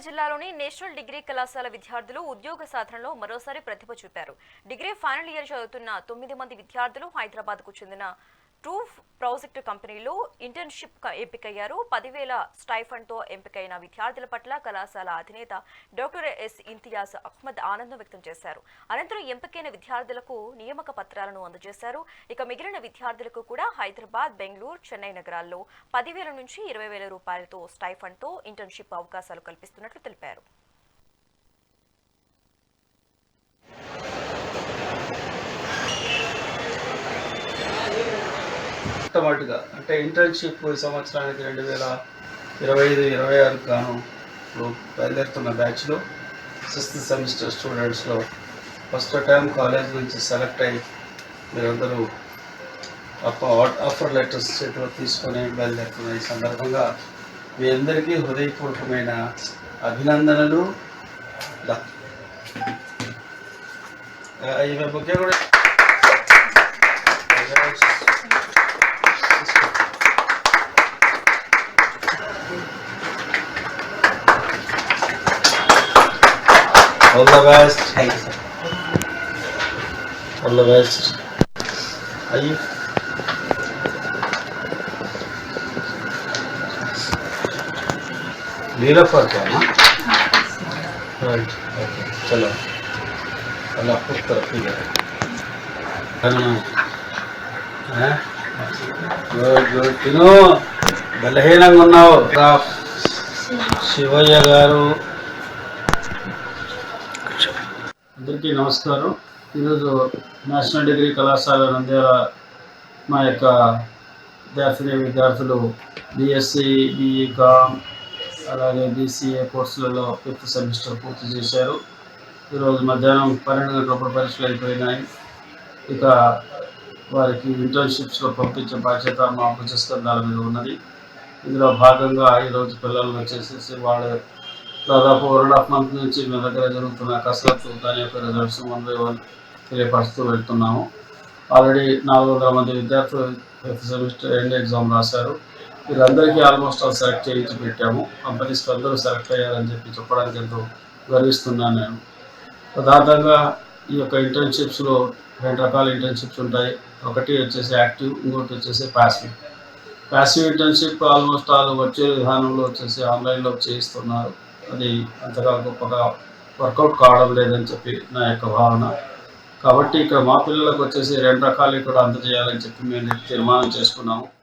వరంగల్ జిల్లాలోని national degree కళాశాల విద్యార్థులు ఉద్యోగ సాధనలో మరోసారి ప్రతిభ చూపారు. డిగ్రీ ఫైనల్ ఇయర్ చదువుతున్న తొమ్మిది మంది విద్యార్థులు హైదరాబాద్కు చెందిన టూ ప్రాజెక్ట్ కంపెనీలు ఇంటర్న్షిప్ ఎంపికయ్యారు. పదివేల స్టైఫండ్తో ఎంపికైన విద్యార్థుల పట్ల కళాశాల అధినేత డాక్టర్ ఎస్ ఇంతియాజ్ అహ్మద్ ఆనందం వ్యక్తం చేశారు. అనంతరం ఎంపికైన విద్యార్థులకు నియామక పత్రాలను అందజేశారు. ఇక మిగిలిన విద్యార్థులకు కూడా హైదరాబాద్ బెంగళూరు చెన్నై నగరాల్లో పదివేల నుంచి ఇరవై వేల రూపాయలతో స్టైఫండ్తో ఇంటర్న్షిప్ అవకాశాలు కల్పిస్తున్నట్లు తెలిపారు. మొట్టమొదటిగా అంటే ఇంటర్న్షిప్ సంవత్సరానికి రెండు వేల ఇరవై ఐదు ఇరవై ఆరు గాను ఇప్పుడు బయలుదేరుతున్న బ్యాచ్లో సిక్స్త్ సెమిస్టర్ స్టూడెంట్స్లో ఫస్ట్ టైం కాలేజ్ నుంచి సెలెక్ట్ అయ్యి మీరందరూ ఆఫర్ లెటర్స్ చేతిలో తీసుకొని బయలుదేరుతున్న ఈ సందర్భంగా మీ అందరికీ హృదయపూర్వకమైన అభినందనలు దా. ఆ, all the best thank you sir all the best అయ్యి లీలా ఫర్కానా రైట్ ఓకే చలో అలా పుస్తర గుడ్ బలహీనంగా ఉన్నావు శివయ్య గారు అందరికీ నమస్కారం. ఈరోజు నేషనల్ డిగ్రీ కళాశాల నంద్యాల మా యొక్క విద్యార్థిని విద్యార్థులు బీఎస్సీ బీఈ కామ్ అలాగే బీసీఏ కోర్సులలో ఫిఫ్త్ సెమిస్టర్ పూర్తి చేశారు. ఈరోజు మధ్యాహ్నం పన్నెండు గంటలప్పుడు పరీక్షలు అయిపోయినాయి. ఇక వారికి ఇంటర్న్షిప్స్లో పంపించే బాధ్యత మా భుజస్కంధాల మీద ఉన్నది. ఇందులో భాగంగా ఈరోజు పిల్లలు వచ్చేసేసి వాళ్ళ దాదాపు వన్ అండ్ హాఫ్ మంత్ నుంచి మీ దగ్గర జరుగుతున్న కసరత్తు దాని యొక్క రిజల్ట్స్ వన్ బై వన్ తెలియపరుస్తూ వెళ్తున్నాము. ఆల్రెడీ నాలుగు వందల మంది విద్యార్థులు ఫిఫ్త్ సెమిస్టర్ ఎండ్ ఎగ్జామ్ రాశారు. వీళ్ళందరికీ ఆల్మోస్ట్ ఆల్ సెలెక్ట్ చేయించి పెట్టాము. కంపెనీస్కి అందరూ సెలెక్ట్ అయ్యారని చెప్పి చెప్పడానికి ఎంతో గర్విస్తున్నాను నేను. ప్రధానంగా ఈ యొక్క ఇంటర్న్షిప్స్లో రెండు రకాల ఇంటర్న్షిప్స్ ఉంటాయి. ఒకటి వచ్చేసి యాక్టివ్ ఇంకోటి వచ్చేసి passive passive internship almost all వచ్చే విధానంలో వచ్చేసి ఆన్లైన్లో చేయిస్తున్నారు. అది అంతగా గొప్పగా వర్కౌట్ కావడం లేదని చెప్పి నా యొక్క భావన. కాబట్టి ఇక్కడ మా పిల్లలకు వచ్చేసి రెండు రకాలు కూడా అందజేయాలని చెప్పి మేము తీర్మానం చేసుకున్నాము.